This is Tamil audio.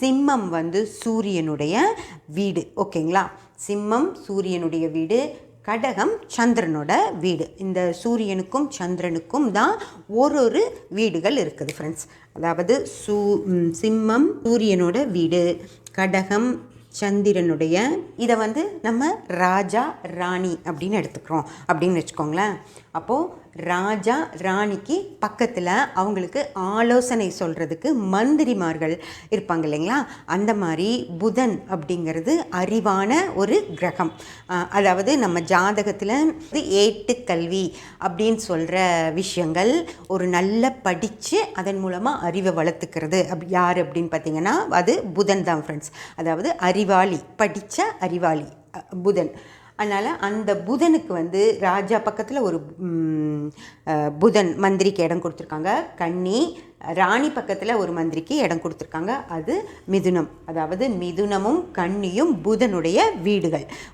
சிம்மம் வந்து சூரியனுடைய வீடு ஓகேங்களா? சிம்மம் சூரியனுடைய வீடு கடகம் சந்திரனோட வீடு. இந்த சூரியனுக்கும் சந்திரனுக்கும் தான் ஒரு ஒரு வீடுகள் இருக்குது ஃப்ரெண்ட்ஸ் அதாவது சூ சிம்மம் சூரியனோட வீடு கடகம் சந்திரனுடைய இதை வந்து நம்ம ராஜா ராணி அப்படின்னு எடுத்துக்கிறோம். அப்படின்னு வச்சுக்கோங்களேன். அப்போது ராஜா ராணிக்கு பக்கத்தில் அவங்களுக்கு ஆலோசனை சொல்கிறதுக்கு மந்திரிமார்கள் இருப்பாங்க இல்லைங்களா? அந்த மாதிரி புதன் அப்படிங்கிறது அறிவான ஒரு கிரகம். அதாவது நம்ம ஜாதகத்தில் ஏட்டுக்கல்வி அப்படின்னு சொல்கிற விஷயங்கள் ஒரு நல்ல படித்து அதன் மூலமாக அறிவை வளர்த்துக்கிறது. அப் யார் அப்படின்னு பார்த்தீங்கன்னா அது புதன் தான் ஃப்ரெண்ட்ஸ் அதாவது அறிவாளி படித்த அறிவாளி புதன். அதனால் அந்த புதனுக்கு வந்து ராஜா பக்கத்தில் ஒரு புதன் மந்திரிக்கு இடம் கொடுத்துருக்காங்க. கன்னி ராணி பக்கத்தில் ஒரு மந்திரிக்கு இடம் கொடுத்துருக்காங்க. அது மிதுனம். அதாவது மிதுனமும் கன்னியும் புதனுடைய வீடுகள்.